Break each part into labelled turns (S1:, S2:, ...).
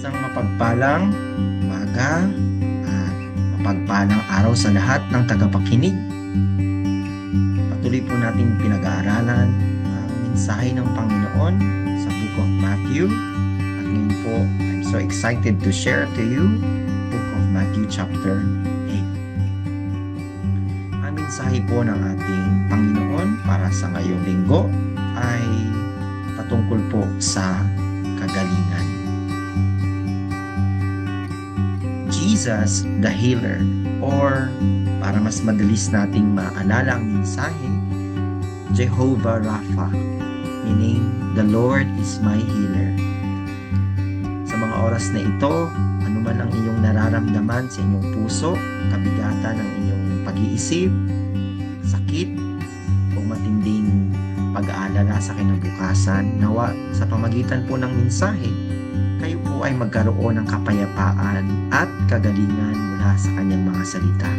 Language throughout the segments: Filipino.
S1: Isang mapagpalang umaga at mapagpalang araw sa lahat ng tagapakinig. Patuloy po natin pinag-aaralan ang mensahe ng Panginoon sa Book of Matthew. At ngayon po, I'm so excited to share to you Book of Matthew chapter 8. Ang mensahe po ng ating Panginoon para sa ngayong linggo ay patungkol po sa kagalingan. Jesus the Healer or para mas madalis nating maalala ang mensahe, Jehovah Rapha, meaning the Lord is my healer. Sa mga oras na ito, anuman ang iyong nararamdaman sa inyong puso, kabigatan ng inyong pag-iisip, sakit, o matinding pag-aalala sa kinabukasan, nawa sa pamagitan po ng mensahe, ay magkaroon ng kapayapaan at kagalingan mula sa kanyang mga salita.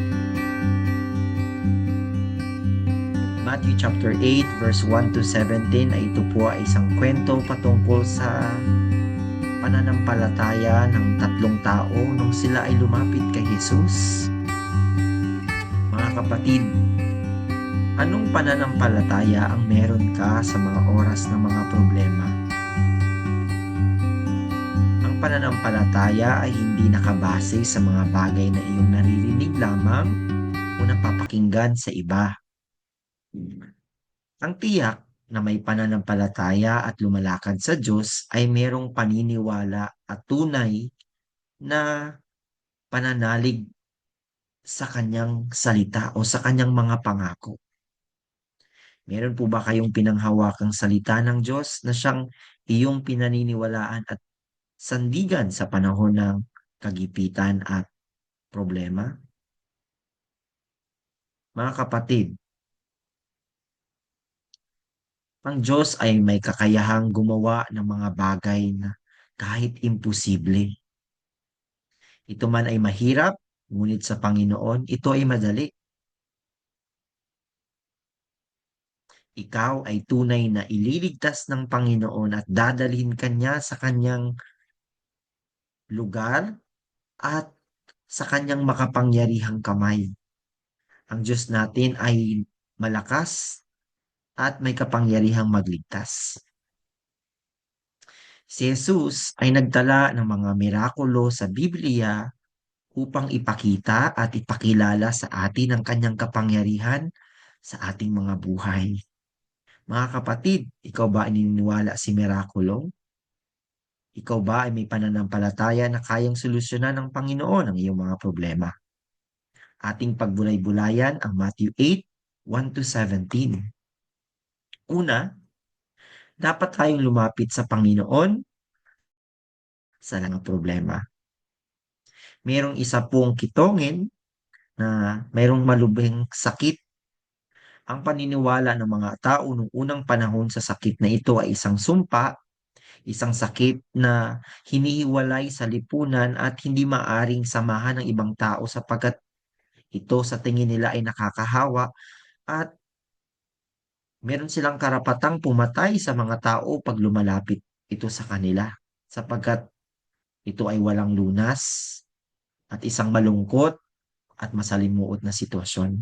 S1: Matthew chapter 8 verse 1 to 17 ay ito po ay isang kwento patungkol sa pananampalataya ng tatlong tao nung sila ay lumapit kay Jesus. Mga kapatid, anong pananampalataya ang meron ka sa mga oras ng mga problema? Pananampalataya ay hindi nakabase sa mga bagay na iyong naririnig lamang o napapakinggan sa iba. Ang tiyak na may pananampalataya at lumalakad sa Diyos ay merong paniniwala at tunay na pananalig sa kanyang salita o sa kanyang mga pangako. Meron po ba kayong pinanghawakang salita ng Diyos na siyang iyong pinaniniwalaan at sandigan sa panahon ng kagipitan at problema? Mga kapatid, ang Diyos ay may kakayahang gumawa ng mga bagay na kahit imposible. Ito man ay mahirap, ngunit sa Panginoon, ito ay madali. Ikaw ay tunay na ililigtas ng Panginoon at dadalhin kanya sa kanyang lugar at sa kanyang makapangyarihang kamay. Ang Diyos natin ay malakas at may kapangyarihang magligtas. Si Jesus ay nagdala ng mga mirakulo sa Biblia upang ipakita at ipakilala sa atin ang kanyang kapangyarihan sa ating mga buhay. Mga kapatid, ikaw ba ay naniniwala si mirakulo? Ikaw ba ay may pananampalataya na kayang solusyonan ng Panginoon ang iyong mga problema? Ating pagbulay-bulayan ang Matthew 8, 1 to 17. Una, dapat tayong lumapit sa Panginoon sa mga problema. Merong isa pong kitongin na mayroong malubhing sakit. Ang paniniwala ng mga tao noong unang panahon sa sakit na ito ay isang sumpa, isang sakit na hinihiwalay sa lipunan at hindi maaring samahan ng ibang tao sapagkat ito sa tingin nila ay nakakahawa at meron silang karapatang pumatay sa mga tao pag lumalapit ito sa kanila sapagkat ito ay walang lunas at isang malungkot at masalimuot na sitwasyon.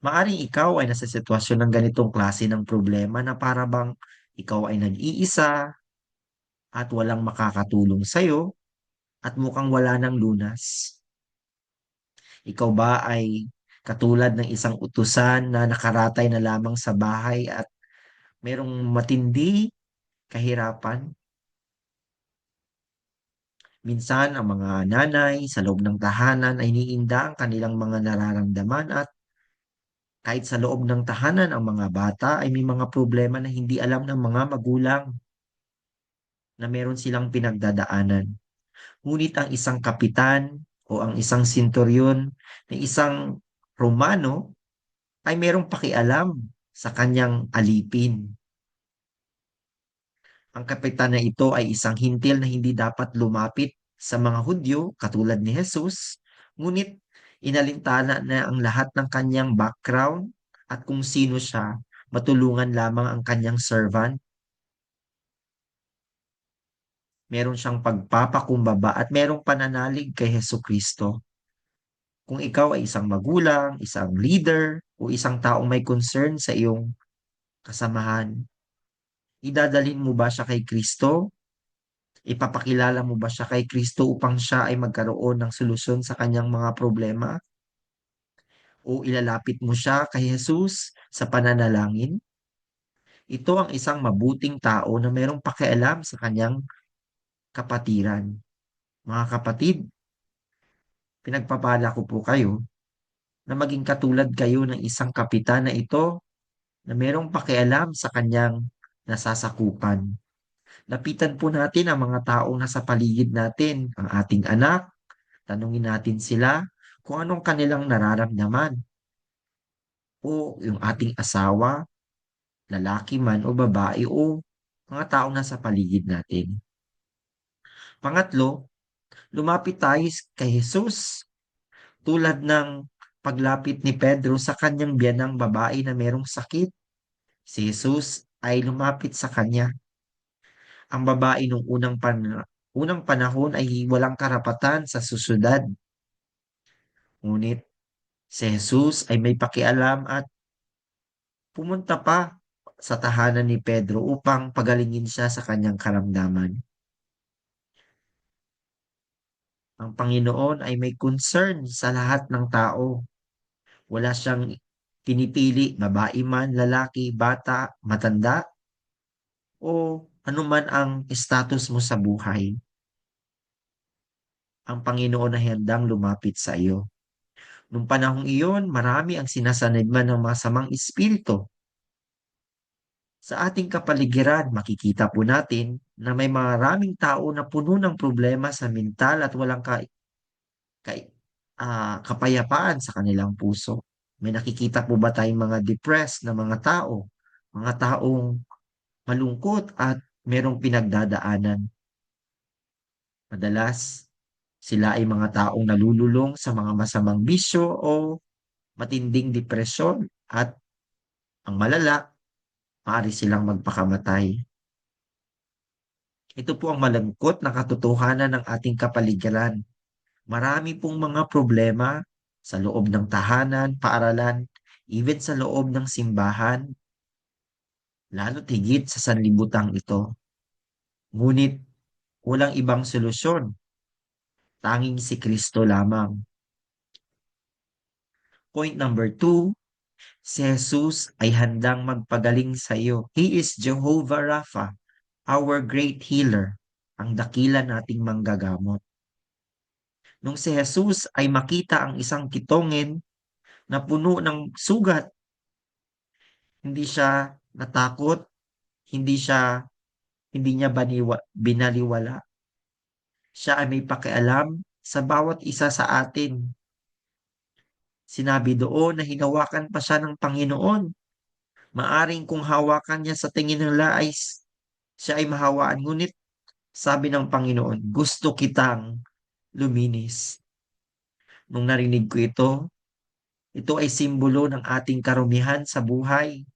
S1: Maaring ikaw ay nasa sitwasyon ng ganitong klase ng problema na para bang ikaw ay nag-iisa at walang makakatulong sa'yo at mukhang wala ng lunas. Ikaw ba ay katulad ng isang utusan na nakaratay na lamang sa bahay at merong matindi kahirapan. Minsan, ang mga nanay sa loob ng tahanan ay iniinda ang kanilang mga nararamdaman at kahit sa loob ng tahanan ang mga bata ay may mga problema na hindi alam ng mga magulang na meron silang pinagdadaanan. Ngunit ang isang kapitan o ang isang sinturyon na isang Romano ay merong pakialam sa kanyang alipin. Ang kapitan na ito ay isang hintil na hindi dapat lumapit sa mga Hudyo katulad ni Jesus, ngunit inalintana na ang lahat ng kanyang background at kung sino siya, matulungan lamang ang kanyang servant. Meron siyang pagpapakumbaba at merong pananalig kay Heso Kristo. Kung ikaw ay isang magulang, isang leader, o isang taong may concern sa iyong kasamahan, idadalhin mo ba siya kay Kristo? Ipapakilala mo ba siya kay Kristo upang siya ay magkaroon ng solusyon sa kanyang mga problema? O ilalapit mo siya kay Jesus sa pananalangin? Ito ang isang mabuting tao na mayroong pakialam sa kanyang kapatiran. Mga kapatid, pinagpapala ko po kayo na maging katulad kayo ng isang kapitan na ito na mayroong pakialam sa kanyang nasasakupan. Lapitan po natin ang mga taong nasa paligid natin, ang ating anak, tanungin natin sila kung anong kanilang nararamdaman. O yung ating asawa, lalaki man o babae o mga taong nasa paligid natin. Pangatlo, lumapit tayo kay Jesus tulad ng paglapit ni Pedro sa kanyang biyanang babae na merong sakit. Si Jesus ay lumapit sa kanya. Ang babae nung unang, pan unang panahon ay walang karapatan sa susunod. Ngunit si Jesus ay may pakialam at pumunta pa sa tahanan ni Pedro upang pagalingin siya sa kanyang karamdaman. Ang Panginoon ay may concern sa lahat ng tao. Wala siyang pinipili, babae man, lalaki, bata, matanda, o anuman ang status mo sa buhay. Ang Panginoon ay handang lumapit sa iyo. Nung panahong iyon, marami ang sinasanibman ng masamang espiritu. Sa ating kapaligiran, makikita po natin na may maraming tao na puno ng problema sa mental at walang ka, ka, uh, kapayapaan sa kanilang puso. May nakikita po ba tayong mga depressed na mga tao? Mga taong malungkot at merong pinagdadaanan. Madalas, sila ay mga taong nalululong sa mga masamang bisyo o matinding depresyon at ang malala, maaari silang magpakamatay. Ito po ang malangkot na katotohanan ng ating kapaligiran. Marami pong mga problema sa loob ng tahanan, paaralan, even sa loob ng simbahan, lalo't higit sa sanlibutang ito. Ngunit walang ibang solusyon. Tanging si Kristo lamang. Point number two, si Jesus ay handang magpagaling sa iyo. He is Jehovah Rapha, our great healer, ang dakila nating manggagamot. Nung si Jesus ay makita ang isang kitongin na puno ng sugat, hindi siya natakot, hindi siya hindi niya baniwa, binaliwala. Siya ay may pakialam sa bawat isa sa atin. Sinabi doon na hinawakan pa siya ng Panginoon. Maaring kung hawakan niya sa tingin ng ay siya ay mahawaan. Ngunit sabi ng Panginoon, gusto kitang luminis. Nung narinig ko ito, ito ay simbolo ng ating karumihan sa buhay.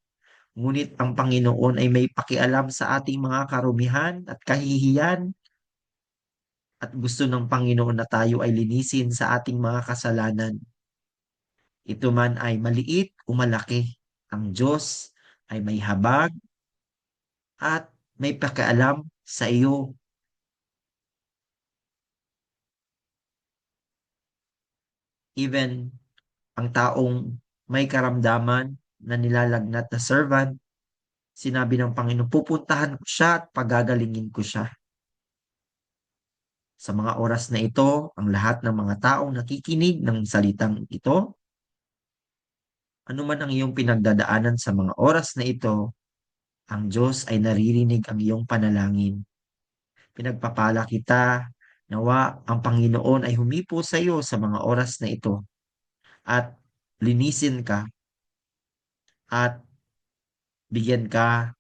S1: Ngunit ang Panginoon ay may pakialam sa ating mga karumihan at kahihiyan. At gusto ng Panginoon na tayo ay linisin sa ating mga kasalanan. Ito man ay maliit o malaki. Ang Diyos ay may habag at may pakialam sa iyo. Even ang taong may karamdaman na nilalagnat na servant, sinabi ng Panginoon, pupuntahan ko siya at pagagalingin ko siya. Sa mga oras na ito, ang lahat ng mga taong nakikinig ng salitang ito, anuman ang iyong pinagdadaanan sa mga oras na ito, ang Diyos ay naririnig ang iyong panalangin. Pinagpapala kita, nawa ang Panginoon ay humipo sa iyo sa mga oras na ito at linisin ka at bigyan ka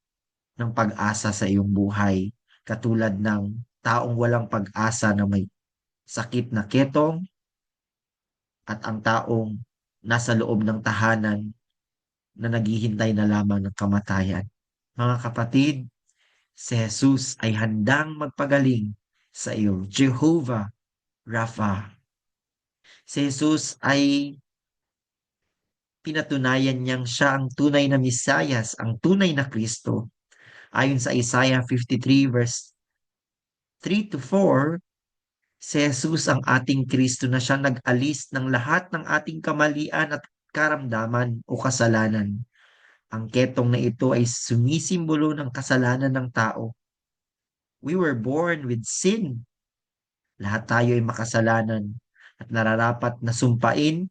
S1: ng pag-asa sa iyong buhay katulad ng taong walang pag-asa na may sakit na ketong at ang taong nasa loob ng tahanan na naghihintay na lamang ng kamatayan. Mga kapatid, si Jesus ay handang magpagaling sa iyo. Jehovah Rapha. Si Jesus ay pinatunayan niyang siya ang tunay na Misayas, ang tunay na Kristo. Ayon sa Isaiah 53 verse 3 to 4, si Jesus ang ating Kristo na siya nag-alis ng lahat ng ating kamalian at karamdaman o kasalanan. Ang ketong na ito ay sumisimbolo ng kasalanan ng tao. We were born with sin. Lahat tayo ay makasalanan at nararapat na sumpain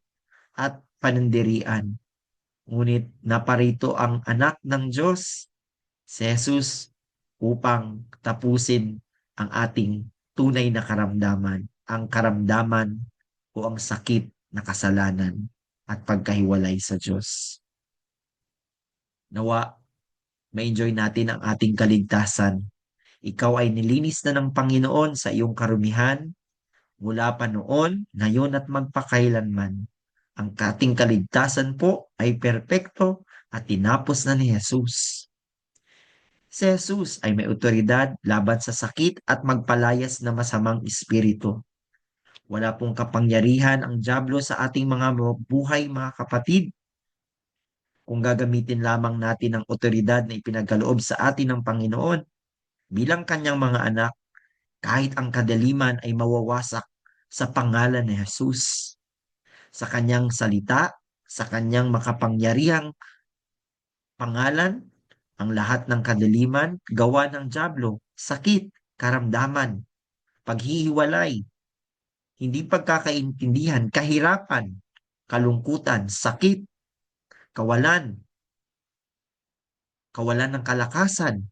S1: at panandirian. Ngunit naparito ang anak ng Diyos, si Jesus, upang tapusin ang ating tunay na karamdaman, ang karamdaman o ang sakit na kasalanan at pagkahiwalay sa Diyos. Nawa, ma-enjoy natin ang ating kaligtasan. Ikaw ay nilinis na ng Panginoon sa iyong karumihan mula pa noon, ngayon at magpakailanman. Ang ating kaligtasan po ay perpekto at tinapos na ni Jesus. Si Jesus ay may otoridad laban sa sakit at magpalayas na masamang espiritu. Wala pong kapangyarihan ang Diablo sa ating mga buhay mga kapatid kung gagamitin lamang natin ang otoridad na ipinagaloob sa atin ng Panginoon bilang kanyang mga anak, kahit ang kadaliman ay mawawasak sa pangalan ni Jesus. Sa kanyang salita, sa kanyang makapangyarihang pangalan, ang lahat ng kadaliman gawa ng Diablo, sakit, karamdaman, paghihiwalay, hindi pagkakaintindihan, kahirapan, kalungkutan, sakit, kawalan, kawalan ng kalakasan,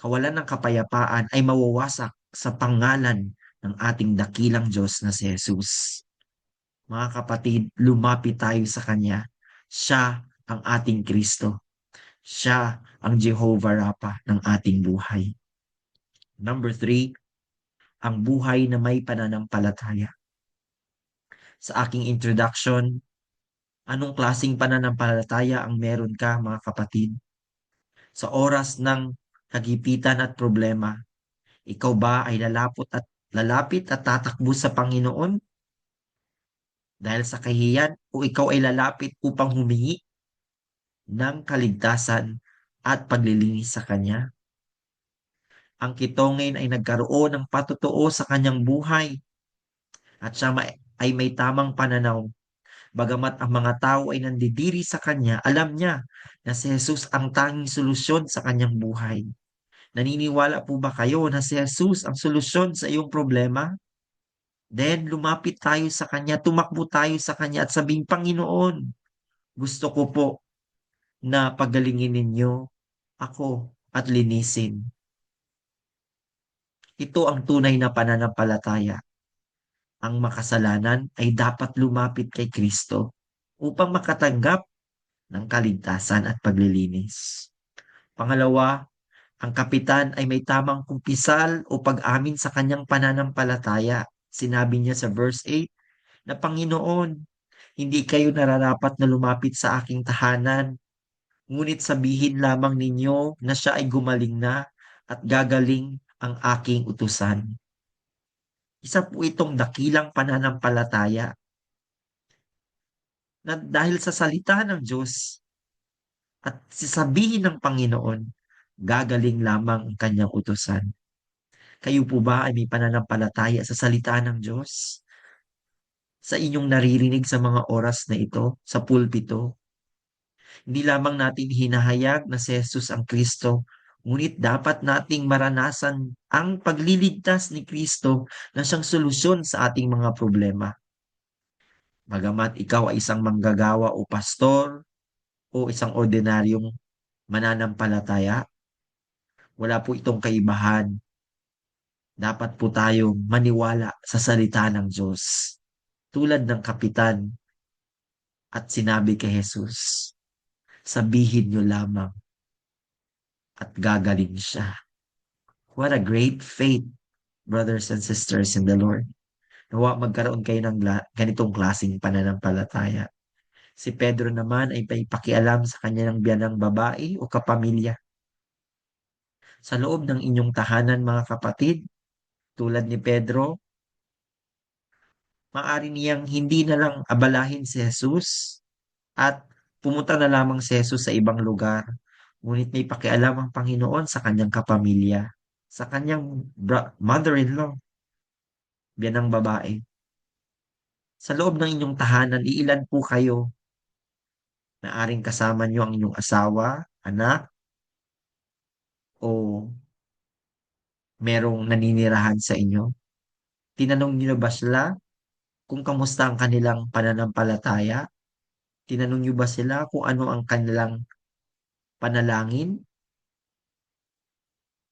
S1: kawalan ng kapayapaan ay mawawasak sa pangalan ng ating dakilang Diyos na si Jesus. Mga kapatid, lumapit tayo sa Kanya. Siya ang ating Kristo. Siya ang Jehovah Rapha ng ating buhay. Number three, ang buhay na may pananampalataya. Sa aking introduction, Anong klasing pananampalataya ang meron ka mga kapatid? Sa oras ng kagipitan at problema, ikaw ba ay lalapot at lalapit at tatakbo sa Panginoon? Dahil sa kahiyan o ikaw ay lalapit upang humingi ng kaligtasan at paglilinis sa Kanya? Ang kitongin ay nagkaroon ng patutuo sa kanyang buhay at siya ay may tamang pananaw Bagamat ang mga tao ay nandidiri sa kanya, alam niya na si Jesus ang tanging solusyon sa kanyang buhay. Naniniwala po ba kayo na si Jesus ang solusyon sa iyong problema? Then lumapit tayo sa Kanya, tumakbo tayo sa Kanya at sabing, Panginoon, gusto ko po na pagalingin ninyo ako at linisin. Ito ang tunay na pananampalataya ang makasalanan ay dapat lumapit kay Kristo upang makatanggap ng kaligtasan at paglilinis. Pangalawa, ang kapitan ay may tamang kumpisal o pag-amin sa kanyang pananampalataya. Sinabi niya sa verse 8 na Panginoon, hindi kayo nararapat na lumapit sa aking tahanan, ngunit sabihin lamang ninyo na siya ay gumaling na at gagaling ang aking utusan. Isa po itong dakilang pananampalataya na dahil sa salita ng Diyos at sasabihin ng Panginoon, gagaling lamang ang kanyang utusan. Kayo po ba ay may pananampalataya sa salita ng Diyos? Sa inyong naririnig sa mga oras na ito, sa pulpito? Hindi lamang natin hinahayag na si Jesus ang Kristo Ngunit dapat nating maranasan ang pagliligtas ni Kristo na siyang solusyon sa ating mga problema. Bagamat ikaw ay isang manggagawa o pastor o isang ordinaryong mananampalataya, wala po itong kaibahan. Dapat po tayo maniwala sa salita ng Diyos. Tulad ng kapitan at sinabi kay Jesus, sabihin niyo lamang at gagaling siya. What a great faith, brothers and sisters in the Lord. Nawa magkaroon kayo ng ganitong klasing pananampalataya. Si Pedro naman ay may pakialam sa kanya ng biyanang babae o kapamilya. Sa loob ng inyong tahanan mga kapatid, Tulad ni Pedro, maaari niyang hindi na lang abalahin si Jesus at pumunta na lamang si Jesus sa ibang lugar. Ngunit may pakialam ang Panginoon sa kanyang kapamilya, sa kanyang mother-in-law, biyan ang babae. Sa loob ng inyong tahanan, iilan po kayo na aring kasama niyo ang inyong asawa, anak, o merong naninirahan sa inyo? Tinanong niyo ba sila kung kamusta ang kanilang pananampalataya? Tinanong niyo ba sila kung ano ang kanilang panalangin?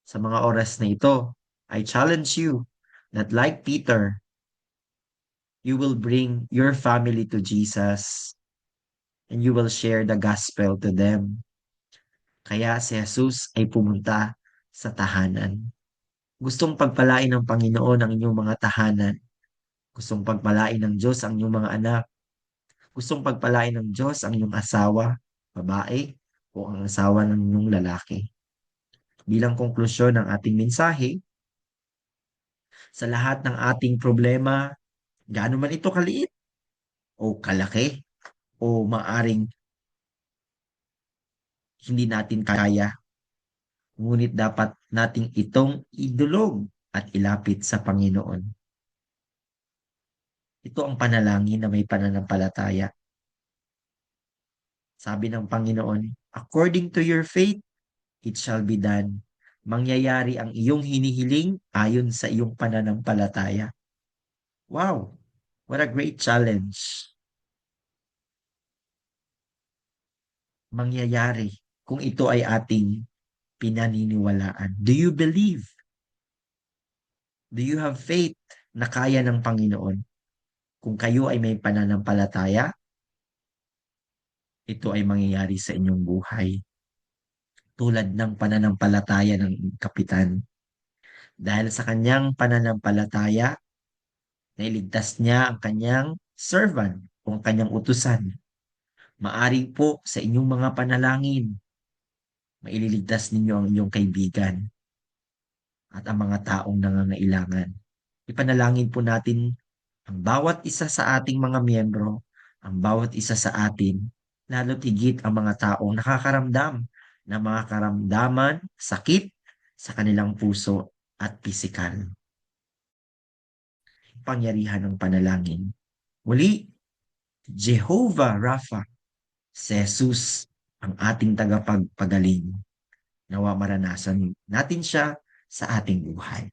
S1: Sa mga oras na ito, I challenge you that like Peter, you will bring your family to Jesus and you will share the gospel to them. Kaya si Jesus ay pumunta sa tahanan. Gustong pagpalain ng Panginoon ang inyong mga tahanan. Gustong pagpalain ng Diyos ang inyong mga anak. Gustong pagpalain ng Diyos ang inyong asawa, babae, o ang asawa ng inyong lalaki. Bilang konklusyon ng ating mensahe, sa lahat ng ating problema, gaano man ito kaliit, o kalaki, o maaring hindi natin kaya. Ngunit dapat nating itong idulog at ilapit sa Panginoon. Ito ang panalangin na may pananampalataya. Sabi ng Panginoon, according to your faith, it shall be done. Mangyayari ang iyong hinihiling ayon sa iyong pananampalataya. Wow! What a great challenge. Mangyayari kung ito ay ating pinaniniwalaan. Do you believe? Do you have faith na kaya ng Panginoon? Kung kayo ay may pananampalataya, ito ay mangyayari sa inyong buhay. Tulad ng pananampalataya ng kapitan. Dahil sa kanyang pananampalataya, nailigtas niya ang kanyang servant o ang kanyang utusan. Maaring po sa inyong mga panalangin, maililigtas ninyo ang inyong kaibigan at ang mga taong nangangailangan. Ipanalangin po natin ang bawat isa sa ating mga miyembro, ang bawat isa sa atin, lalo tigit ang mga taong nakakaramdam ng mga karamdaman, sakit sa kanilang puso at pisikal. Pangyarihan ng panalangin. Muli, Jehovah Rapha, Jesus ang ating tagapagpagaling. Nawa maranasan natin siya sa ating buhay.